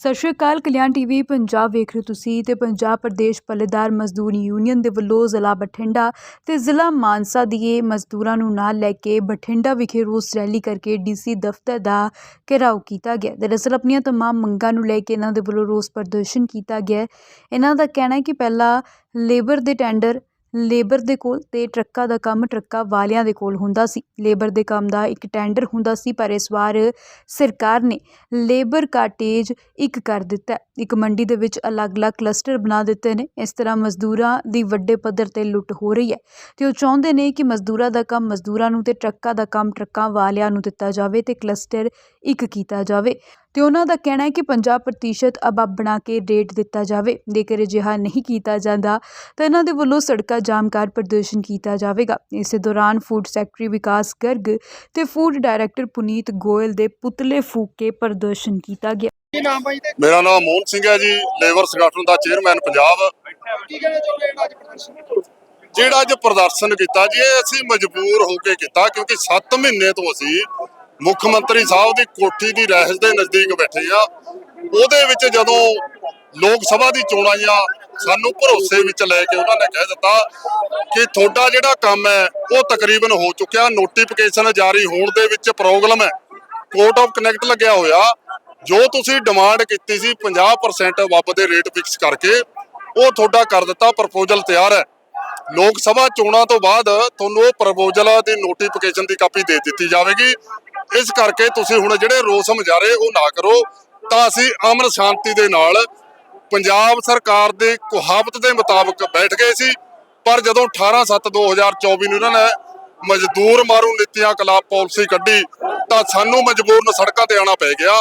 ਸਤਿ ਸ਼੍ਰੀ ਅਕਾਲ, ਕਲਿਆਣ ਟੀਵੀ, ਪੰਜਾਬ ਵੇਖ ਰਹੇ ਹੋ ਤੁਸੀਂ ਤੇ ਪੰਜਾਬ ਪ੍ਰਦੇਸ਼ ਪੱਲੇਦਾਰ ਮਜ਼ਦੂਰ ਯੂਨੀਅਨ ਦੇ ਵੱਲੋਂ ਜ਼ਿਲ੍ਹਾ ਬਠਿੰਡਾ ਤੇ ਜ਼ਿਲ੍ਹਾ ਮਾਨਸਾ ਦੀਏ ਮਜ਼ਦੂਰਾਂ ਨੂੰ ਨਾਲ ਲੈ ਕੇ ਬਠਿੰਡਾ ਵਿਖੇ ਰੋਸ ਰੈਲੀ ਕਰਕੇ ਡੀਸੀ ਦਫ਼ਤਰ ਦਾ ਘਿਰਾਓ ਕੀਤਾ ਗਿਆ। ਦਰਅਸਲ ਆਪਣੀਆਂ ਤਮਾਮ ਮੰਗਾਂ ਨੂੰ ਲੈ ਕੇ ਇਹਨਾਂ ਦੇ ਵੱਲੋਂ ਰੋਸ ਪ੍ਰਦਰਸ਼ਨ ਕੀਤਾ ਗਿਆ। ਇਹਨਾਂ ਦਾ ਕਹਿਣਾ ਹੈ ਕਿ ਪਹਿਲਾਂ ਲੇਬਰ ਦੇ ਟੈਂਡਰ ਲੇਬਰ ਦੇ ਕੋਲ ਅਤੇ ਟਰੱਕਾਂ ਦਾ ਕੰਮ ਟਰੱਕਾਂ ਵਾਲਿਆਂ ਦੇ ਕੋਲ ਹੁੰਦਾ ਸੀ। ਲੇਬਰ ਦੇ ਕੰਮ ਦਾ ਇੱਕ ਟੈਂਡਰ ਹੁੰਦਾ ਸੀ, ਪਰ ਇਸ ਵਾਰ ਸਰਕਾਰ ਨੇ ਲੇਬਰ ਕਾਟੇਜ ਇੱਕ ਕਰ ਦਿੱਤਾ ਇੱਕ ਮੰਡੀ ਦੇ ਵਿੱਚ ਅਲੱਗ-ਅਲੱਗ ਕਲਸਟਰ ਬਣਾ ਦਿੱਤੇ ਨੇ। ਇਸ ਤਰ੍ਹਾਂ ਮਜ਼ਦੂਰਾਂ ਦੀ ਵੱਡੇ ਪੱਧਰ ਤੇ ਲੁੱਟ ਹੋ ਰਹੀ ਹੈ ਤੇ ਉਹ ਚਾਹੁੰਦੇ ਨੇ ਕਿ ਮਜ਼ਦੂਰਾਂ ਦਾ ਕੰਮ ਮਜ਼ਦੂਰਾਂ ਨੂੰ ਤੇ ਟਰੱਕਾਂ ਦਾ ਕੰਮ ਟਰੱਕਾਂ ਵਾਲਿਆਂ ਨੂੰ ਦਿੱਤਾ ਜਾਵੇ ਤੇ ਕਲਸਟਰ ਇੱਕ ਕੀਤਾ ਜਾਵੇ। ਤੇ ਉਹਨਾਂ ਦਾ ਕਹਿਣਾ ਹੈ ਕਿ 50% ਅਬਾਬ ਬਣਾ ਕੇ ਰੇਟ ਦਿੱਤਾ ਜਾਵੇ। ਜੇਕਰ ਅਜਿਹਾ ਨਹੀਂ ਕੀਤਾ ਜਾਂਦਾ ਤਾਂ ਇਹਨਾਂ ਦੇ ਵੱਲੋਂ ਸੜਕਾਂ ਜਾਮ ਕਰ ਪ੍ਰਦਰਸ਼ਨ ਕੀਤਾ ਜਾਵੇਗਾ। ਇਸੇ ਦੌਰਾਨ ਫੂਡ ਸੈਕਟਰੀ ਵਿਕਾਸ ਗਰਗ ਤੇ ਫੂਡ ਡਾਇਰੈਕਟਰ ਪੁਨੀਤ ਗੋਇਲ ਦੇ ਪੁਤਲੇ ਫੂਕ ਕੇ ਪ੍ਰਦਰਸ਼ਨ ਕੀਤਾ ਗਿਆ। ਮੇਰਾ ਨਾਮ ਮੋਹਨ ਸਿੰਘ ਹੈ ਜੀ ਲੇਬਰ ਸੰਗਠਨ ਦਾ ਚੇਅਰਮੈਨ ਪੰਜਾਬ। ਜਿਹੜਾ ਅੱਜ ਪ੍ਰਦਰਸ਼ਨ ਕੀਤਾ? ਜੀ ਇਹ ਅਸੀਂ ਮਜਬੂਰ ਹੋ ਕੇ ਕੀਤਾ ਕਿਉਂਕਿ 7 ਮਹੀਨੇ ਤੋਂ ਅਸੀਂ ਮੁੱਖ ਮੰਤਰੀ ਸਾਹਿਬ ਦੀ ਕੋਠੀ ਦੀ ਰਹਿਸ਼ ਦੇ ਨਜ਼ਦੀਕ ਬੈਠੇ ਆ। ਉਹਦੇ ਵਿੱਚ ਜਦੋਂ ਲੋਕ ਸਭਾ ਦੀ ਚੋਣਾਂ ਆਈਆਂ, ਸਾਨੂੰ ਭਰੋਸੇ ਵਿੱਚ ਲੈ ਕੇ ਉਹਨਾਂ ਨੇ ਕਹਿ ਦਿੱਤਾ ਕਿ ਤੁਹਾਡਾ ਜਿਹੜਾ ਕੰਮ ਹੈ, ਉਹ ਤਕਰੀਬਨ ਹੋ ਚੁੱਕਿਆ। ਨੋਟੀਫਿਕੇਸ਼ਨ ਜਾਰੀ ਹੋਣ ਦੇ ਵਿੱਚ ਪ੍ਰੋਬਲਮ ਹੈ। ਕੋਰਟ ਆਫ ਕਨੈਕਟ ਲੱਗਿਆ ਹੋਇਆ। ਜੋ ਤੁਸੀਂ ਡਿਮਾਂਡ ਕੀਤੀ ਸੀ 50% ਵੱਬ ਦੇ ਰੇਟ ਫਿਕਸ ਕਰਕੇ, ਉਹ ਤੁਹਾਡਾ ਕਰ ਦਿੱਤਾ। ਪ੍ਰਪੋਜ਼ਲ ਤਿਆਰ ਹੈ। ਲੋਕ ਸਭਾ ਚੋਣਾਂ ਤੋਂ ਬਾਅਦ ਤੁਹਾਨੂੰ ਉਹ ਪ੍ਰਪੋਜ਼ਲ ਦੀ ਨੋਟੀਫਿਕੇਸ਼ਨ ਦੀ ਕਾਪੀ ਦੇ ਦਿੱਤੀ ਜਾਵੇਗੀ। ਇਸ ਕਰਕੇ ਤੁਸੀਂ ਹੁਣ ਜਿਹੜੇ ਰੋਸ ਮੁਜ਼ਾਹਰੇ ਉਹ ਨਾ ਕਰੋ। ਤਾਂ ਅਸੀਂ ਅਮਨ ਸ਼ਾਂਤੀ ਦੇ ਨਾਲ ਪੰਜਾਬ ਸਰਕਾਰ ਦੇ ਕਹਾਵਤ ਦੇ ਮੁਤਾਬਕ ਬੈਠ ਗਏ ਸੀ। ਪਰ ਜਦੋਂ 18/7/2024 ਨੂੰ ਇਹਨਾਂ ਨੇ ਮਜ਼ਦੂਰ ਮਾਰੂ ਨੀਤੀਆਂ ਖਿਲਾਫ ਪਾਲਿਸੀ ਕੱਢੀ, ਤਾਂ ਸਾਨੂੰ ਮਜਬੂਰਨ ਸੜਕਾਂ ਤੇ ਆਉਣਾ ਪੈ ਗਿਆ।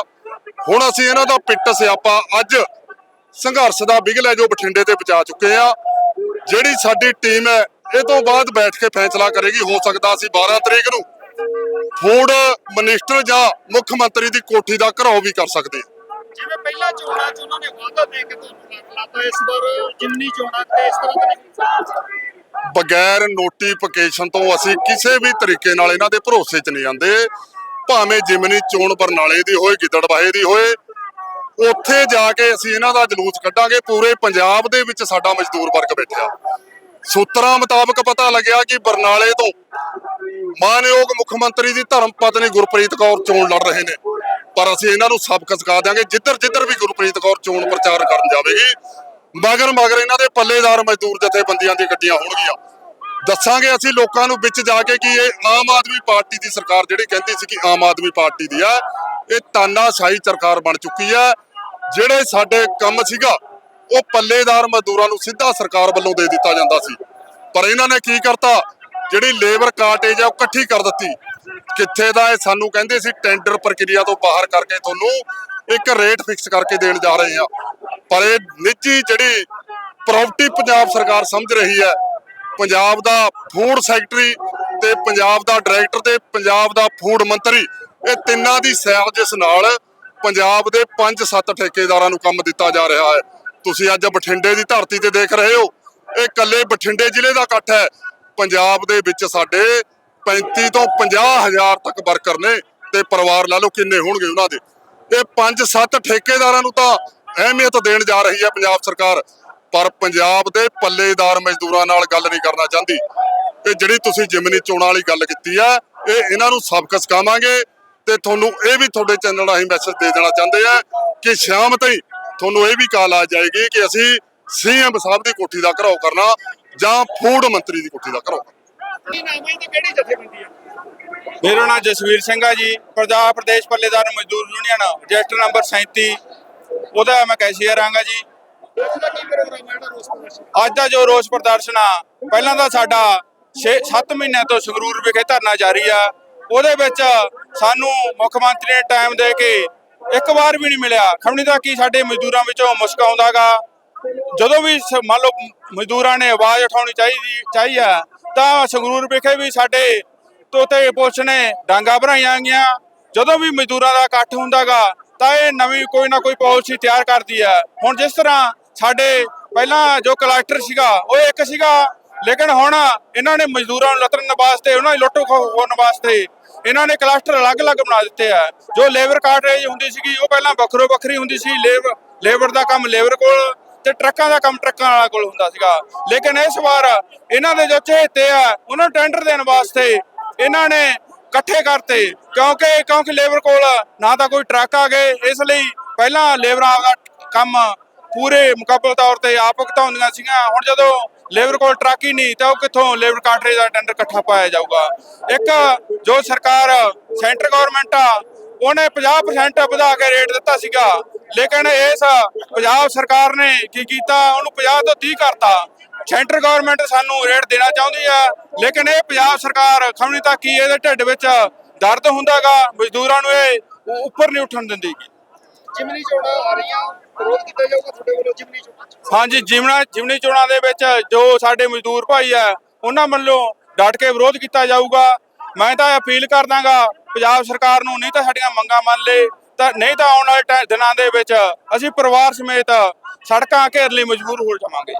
ਹੁਣ ਅਸੀਂ ਇਹਨਾਂ ਦਾ ਪਿੱਟ ਸਿਆਪਾ ਅੱਜ ਸੰਘਰਸ਼ ਦਾ ਬਿਗਲ ਹੈ ਜੋ ਬਠਿੰਡੇ ਤੇ ਪਹੁੰਚਾ ਚੁੱਕੇ ਆ। ਜਿਹੜੀ ਸਾਡੀ ਟੀਮ ਹੈ ਇਹ ਤੋਂ ਬਾਅਦ ਬੈਠ ਕੇ ਫੈਸਲਾ ਕਰੇਗੀ ਹੋ ਸਕਦਾ ਅਸੀਂ 12 ਤਰੀਕ ਨੂੰ ਫੂਡ ਮਿਨਿਸਟਰ ਜਾਂ ਮੁੱਖ ਮੰਤਰੀ ਦੀ ਕੋਠੀ ਦਾ ਘਰਾਓ ਵੀ ਕਰ ਸਕਦੇ ਹਾਂ। ਜਿਵੇਂ ਪਹਿਲਾਂ ਚੋਣਾਂ ਚ ਉਹਨਾਂ ਨੇ ਵਾਅਦਾ ਦੇ ਕੇ ਤੁਹਾਨੂੰ ਕਰ ਲਾਤਾ ਇਸ ਵਾਰ ਜਿੰਨੀ ਚੋਣਾਂ ਤੇ ਇਸ ਤਰ੍ਹਾਂ ਦਾ ਨਹੀਂ ਕੀਤਾ ਬਗੈਰ ਨੋਟੀਫਿਕੇਸ਼ਨ ਤੋਂ ਅਸੀਂ ਕਿਸੇ ਵੀ ਤਰੀਕੇ ਨਾਲ ਇਹਨਾਂ ਦੇ ਭਰੋਸੇ 'ਚ ਨਹੀਂ ਜਾਂਦੇ ਭਾਵੇਂ ਜਿਮਨੀ ਚੋਣ ਬਰਨਾਲੇ ਦੀ ਹੋਏ ਗਿੱਦੜਬਾਹੇ ਦੀ ਹੋਏ ਉੱਥੇ ਜਾ ਕੇ ਅਸੀਂ ਇਹਨਾਂ ਦਾ ਜਲੂਸ ਕੱਢਾਂਗੇ, ਪੂਰੇ ਪੰਜਾਬ ਦੇ ਵਿੱਚ ਸਾਡਾ ਮਜ਼ਦੂਰ ਵਰਗ ਬੈਠਿਆ। ਸੂਤਰਾਂ ਮੁਤਾਬਕ ਪਤਾ ਲੱਗਿਆ ਕਿ ਬਰਨਾਲੇ ਤੋਂ ਮਾਨਯੋਗ ਮੁੱਖ ਮੰਤਰੀ ਦੀ ਧਰਮ ਪਤਨੀ ਗੁਰਪ੍ਰੀਤ ਕੌਰ ਚੋਣ ਲੜ ਰਹੇ ਨੇ। ਪਰ ਅਸੀਂ ਇਹਨਾਂ ਨੂੰ ਸਬਕ ਸਿਖਾ ਦਿਆਂਗੇ ਜਿੱਧਰ ਜਿੱਧਰ ਵੀ ਗੁਰਪ੍ਰੀਤ ਕੌਰ ਚੋਣ ਪ੍ਰਚਾਰ ਕਰਨ ਜਾਵੇਗੀ ਮਗਰ ਮਗਰ ਇਹਨਾਂ ਦੇ ਪੱਲੇਦਾਰ ਮਜ਼ਦੂਰ ਜਥੇਬੰਦੀਆਂ ਦੀਆਂ ਗੱਡੀਆਂ ਹੋਣਗੀਆਂ। ਦੱਸਾਂਗੇ ਅਸੀਂ ਲੋਕਾਂ ਨੂੰ ਵਿੱਚ ਜਾ ਕੇ ਕਿ ਇਹ ਆਮ ਆਦਮੀ ਪਾਰਟੀ ਦੀ ਸਰਕਾਰ ਜਿਹੜੀ ਕਹਿੰਦੀ ਸੀ ਕਿ ਆਮ ਆਦਮੀ ਪਾਰਟੀ ਦੀ ਆ, ਇਹ ਤਾਨਾਸ਼ਾਹੀ ਸਰਕਾਰ ਬਣ ਚੁੱਕੀ ਆ। ਜਿਹੜੇ ਸਾਡੇ ਕੰਮ ਸੀਗਾ, ਉਹ ਪੱਲੇਦਾਰ ਮਜ਼ਦੂਰਾਂ ਨੂੰ ਸਿੱਧਾ ਸਰਕਾਰ ਵੱਲੋਂ ਦੇ ਦਿੱਤਾ ਜਾਂਦਾ ਸੀ। ਪਰ ਇਹਨਾਂ ਨੇ ਕੀ ਕਰਤਾ? ਜਿਹੜੀ ਲੇਬਰ ਕਾਰਟੇਜ ਆ, ਉਹ ਇਕੱਠੀ ਕਰ ਦਿੱਤੀ। ਕਿੱਥੇ ਦਾ ਇਹ ਸਾਨੂੰ ਕਹਿੰਦੇ ਸੀ, ਟੈਂਡਰ ਪ੍ਰਕਿਰਿਆ ਤੋਂ ਬਾਹਰ ਕਰਕੇ ਤੁਹਾਨੂੰ ਇੱਕ ਰੇਟ ਫਿਕਸ ਕਰਕੇ ਦੇਣ ਜਾ ਰਹੇ ਆ। ਪਰ ਇਹ ਨਿੱਜੀ ਜਿਹੜੀ ਪ੍ਰਾਪਰਟੀ ਪੰਜਾਬ ਸਰਕਾਰ ਸਮਝ ਰਹੀ ਹੈ, ਪੰਜਾਬ ਦਾ ਫੂਡ ਸੈਕਟਰੀ ਤੇ ਪੰਜਾਬ ਦਾ ਡਾਇਰੈਕਟਰ ਤੇ ਪੰਜਾਬ ਦਾ ਫੂਡ ਮੰਤਰੀ, ਇਹ ਤਿੰਨਾਂ ਦੀ ਸਾਜ਼ਿਸ਼ ਨਾਲ ਪੰਜਾਬ ਦੇ 5-7 ਠੇਕੇਦਾਰਾਂ ਨੂੰ ਕੰਮ ਦਿੱਤਾ ਜਾ ਰਿਹਾ ਹੈ। ਤੁਸੀਂ ਅੱਜ ਬਠਿੰਡੇ ਦੀ ਧਰਤੀ ਤੇ ਦੇਖ ਰਹੇ ਹੋ, ਇਹ ਇਕੱਲੇ ਬਠਿੰਡੇ ਜ਼ਿਲ੍ਹੇ ਦਾ ਇਕੱਠ ਹੈ। ਪੰਜਾਬ ਦੇ ਵਿੱਚ ਸਾਡੇ 35 ਤੋਂ 50 ਹਜ਼ਾਰ ਤੱਕ ਵਰਕਰ ਨੇ ਤੇ ਪਰਿਵਾਰ ਲਾ ਲਓ ਕਿੰਨੇ ਹੋਣਗੇ ਉਹਨਾਂ ਦੇ। ਇਹ 5-7 ਠੇਕੇਦਾਰਾਂ ਨੂੰ ਤਾਂ ਅਹਿਮੀਅਤ ਦੇਣ ਜਾ ਰਹੀ ਹੈ ਪੰਜਾਬ ਸਰਕਾਰ। ਪਰ ਪੰਜਾਬ ਦੇ ਪੱਲੇਦਾਰ ਮਜ਼ਦੂਰਾਂ ਨਾਲ ਗੱਲ ਨਹੀਂ ਕਰਨਾ ਚਾਹੁੰਦੀ। ਇਹ ਜਿਹੜੀ ਤੁਸੀਂ ਜਿਮਨੀ ਚੋਣਾਂ ਵਾਲੀ ਗੱਲ ਕੀਤੀ ਆ ਇਹ ਇਹਨਾਂ ਨੂੰ ਸਬਕ ਸਿਖਾਵਾਂਗੇ। ਤੇ ਤੁਹਾਨੂੰ ਇਹ ਵੀ ਤੁਹਾਡੇ ਚੈਨਲ ਰਾਹੀਂ ਮੈਸੇਜ ਦੇ ਦੇਣਾ ਚਾਹੁੰਦੇ ਆ ਕਿ ਸ਼ਾਮ ਤਾਈਂ ਤੁਹਾਨੂੰ ਇਹ ਵੀ ਕਾਲ ਆ ਜਾਏਗੀ ਕਿ ਅਸੀਂ ਸੀਐਮ ਸਾਹਿਬ ਦੀ ਕੋਠੀ ਦਾ ਘਰਾਓ ਕਰਨਾ ਜਾਂ ਫੂਡ ਮੰਤਰੀ ਦੀ ਕੋਠੀ ਦਾ ਘਰਾਓ ਮੇਰਾ ਨਾਮ ਜਸਵੀਰ ਸਿੰਘ ਆ ਜੀ। ਪੰਜਾਬ ਪ੍ਰਦੇਸ਼ ਪੱਲੇਦਾਰ ਮਜ਼ਦੂਰ ਯੂਨੀਅਨ ਰਜਿਸਟਰ ਨੰਬਰ 37 ਉਹਦਾ ਮੈਂ ਕੈਸ਼ੀਅਰ ਆਂਗਾ ਜੀ। ਅੱਜ ਦਾ ਕੀ ਪ੍ਰੋਗਰਾਮ ਹੈ ਜਿਹੜਾ ਰੋਸ ਪ੍ਰਦਰਸ਼ਨ? ਅੱਜ ਦਾ ਜੋ ਰੋਸ ਪ੍ਰਦਰਸ਼ਨ ਆ ਪਹਿਲਾਂ ਤਾਂ ਸਾਡਾ 6-7 ਮਹੀਨਿਆਂ ਤੋਂ ਸੰਗਰੂਰ ਵਿਖੇ ਧਰਨਾ ਜਾਰੀ ਆ। ਉਹਦੇ ਵਿੱਚ ਸਾਨੂੰ ਮੁੱਖ ਮੰਤਰੀ ਨੇ ਟਾਈਮ ਦੇ ਕੇ ਇੱਕ ਵਾਰ ਵੀ ਨਹੀਂ ਮਿਲਿਆ। ਖਮਣੀ ਦਾ ਕੀ ਸਾਡੇ ਮਜ਼ਦੂਰਾਂ ਵਿੱਚੋਂ ਮੁਸ਼ਕ ਆਉਂਦਾਗਾ? ਜਦੋਂ ਵੀ ਸ- ਮੰਨ ਲਓ ਮਜ਼ਦੂਰਾਂ ਨੇ ਆਵਾਜ਼ ਉਠਾਉਣੀ ਚਾਹੀਦੀ, ਚਾਹੀ ਆ, ਤਾਂ ਸੰਗਰੂਰ ਵਿਖੇ ਵੀ ਸਾਡੇ ਤੋਤੇ ਪੁਲਿਸ ਨੇ ਡਾਂਗਾ ਭਰਾਈਆਂ ਗਈਆਂ। ਜਦੋਂ ਵੀ ਮਜ਼ਦੂਰਾਂ ਦਾ ਇਕੱਠ ਹੁੰਦਾਗਾ, ਤਾਂ ਇਹ ਨਵੀਂ ਕੋਈ ਨਾ ਕੋਈ ਪਾਲਿਸੀ ਤਿਆਰ ਕਰਦੀ ਹੈ ਹੁਣ ਜਿਸ ਤਰ੍ਹਾਂ ਸਾਡੇ ਪਹਿਲਾਂ ਜੋ ਕਲੈਕਟਰ ਸੀਗਾ, ਉਹ ਇੱਕ ਸੀਗਾ, ਲੇਕਿਨ ਹੁਣ ਇਹਨਾਂ ਨੇ ਮਜ਼ਦੂਰਾਂ ਨੂੰ ਲੱਤਰਨ ਵਾਸਤੇ, ਉਹਨਾਂ ਦੀ ਲੁੱਟ ਖੋਹਣ ਵਾਸਤੇ ਇਹਨਾਂ ਨੇ ਕਲਸਟਰ ਅਲੱਗ-ਅਲੱਗ ਬਣਾ ਦਿੱਤੇ ਆ। ਜੋ ਲੇਬਰ ਕਾਰਟੇਜ ਹੁੰਦੀ ਸੀਗੀ, ਉਹ ਪਹਿਲਾਂ ਵੱਖਰੋ ਵੱਖਰੀ ਹੁੰਦੀ ਸੀ। ਲੇਬਰ ਲੇਬਰ ਦਾ ਕੰਮ ਲੇਬਰ ਕੋਲ ਤੇ ਟਰੱਕਾਂ ਦਾ ਕੰਮ ਟਰੱਕਾਂ ਵਾਲਾ ਕੋਲ ਹੁੰਦਾ ਸੀਗਾ। ਲੇਕਿਨ ਇਸ ਵਾਰ ਇਹਨਾਂ ਦੇ ਜੋ ਚਹੇਤੇ ਆ, ਉਹਨਾਂ ਨੂੰ ਟੈਂਡਰ ਦੇਣ ਵਾਸਤੇ ਇਹਨਾਂ ਨੇ ਇਕੱਠੇ ਕਰਤੇ। ਕਿਉਂਕਿ ਕਿਉਂਕਿ ਲੇਬਰ ਕੋਲ ਨਾ ਤਾਂ ਕੋਈ ਟਰੱਕ ਆ ਗਏ, ਇਸ ਲਈ ਪਹਿਲਾਂ ਲੇਬਰ ਆਪਦਾ ਕੰਮ ਪੂਰੇ ਮੁਕੱਬਲ ਤੌਰ ਤੇ ਆਪ ਭੁਗਤਾਉਂਦੀਆਂ ਸੀਗੀਆਂ। ਹੁਣ ਜਦੋਂ ਲੇਬਰ ਕੋਲ ਟਰੱਕ ਹੀ ਨਹੀਂ, ਤਾਂ ਉਹ ਕਿੱਥੋਂ ਲੇਬਰ ਕਾਂਟਰੇਜ ਦਾ ਟੈਂਡਰ ਇਕੱਠਾ ਪਾਇਆ ਜਾਊਗਾ? ਇੱਕ ਜੋ ਸਰਕਾਰ, ਸੈਂਟਰ ਗਵਰਨਮੈਂਟ ਆ, ਉਹਨੇ 50% ਵਧਾ ਕੇ ਰੇਟ ਦਿੱਤਾ ਸੀਗਾ। ਲੇਕਿਨ ਇਸ ਪੰਜਾਬ ਸਰਕਾਰ ਨੇ ਕੀ ਕੀਤਾ? ਉਹਨੂੰ 50 ਤੋਂ 30 ਕਰਤਾ। ਸੈਂਟਰ ਗਵਰਨਮੈਂਟ ਸਾਨੂੰ ਰੇਟ ਦੇਣਾ ਚਾਹੁੰਦੀ ਆ, ਲੇਕਿਨ ਇਹ ਪੰਜਾਬ ਸਰਕਾਰ ਖਮਣੀ ਤੱਕ ਕੀ ਇਹਦੇ ਢਿੱਡ ਵਿੱਚ ਦਰਦ ਹੁੰਦਾਗਾ, ਮਜ਼ਦੂਰਾਂ ਨੂੰ ਇਹ ਉੱਪਰ ਨਹੀਂ ਉੱਠਣ ਦਿੰਦੀ। ਜਿਮਨੀ ਚੋਣਾਂ ਆ ਰਹੀਆਂ, ਵਿਰੋਧ ਕੀਤਾ ਜਾਊਗਾ ਤੁਹਾਡੇ ਵੱਲੋਂ ਜਿਮਨੀ ਚੋਣਾਂ 'ਚ? ਹਾਂਜੀ ਜਿਮਣਾ ਜਿਮਣੀ ਚੋਣਾਂ ਦੇ ਵਿੱਚ ਜੋ ਸਾਡੇ ਮਜ਼ਦੂਰ ਭਾਈ ਆ, ਉਹਨਾਂ ਵੱਲੋਂ ਡਟ ਕੇ ਵਿਰੋਧ ਕੀਤਾ ਜਾਊਗਾ। ਮੈਂ ਤਾਂ ਅਪੀਲ ਕਰਦਾਗਾ ਪੰਜਾਬ ਸਰਕਾਰ ਨੂੰ ਨਹੀਂ ਤਾਂ ਸਾਡੀਆਂ ਮੰਗਾਂ ਮੰਨ ਲੇ, ਤਾਂ ਨਹੀਂ ਤਾਂ ਆਉਣ ਵਾਲੇ ਟੈ- ਦਿਨਾਂ ਦੇ ਵਿੱਚ ਅਸੀਂ ਪਰਿਵਾਰ ਸਮੇਤ ਸੜਕਾਂ ਘੇਰ ਲਈ ਮਜਬੂਰ ਹੋ ਜਾਵਾਂਗੇ।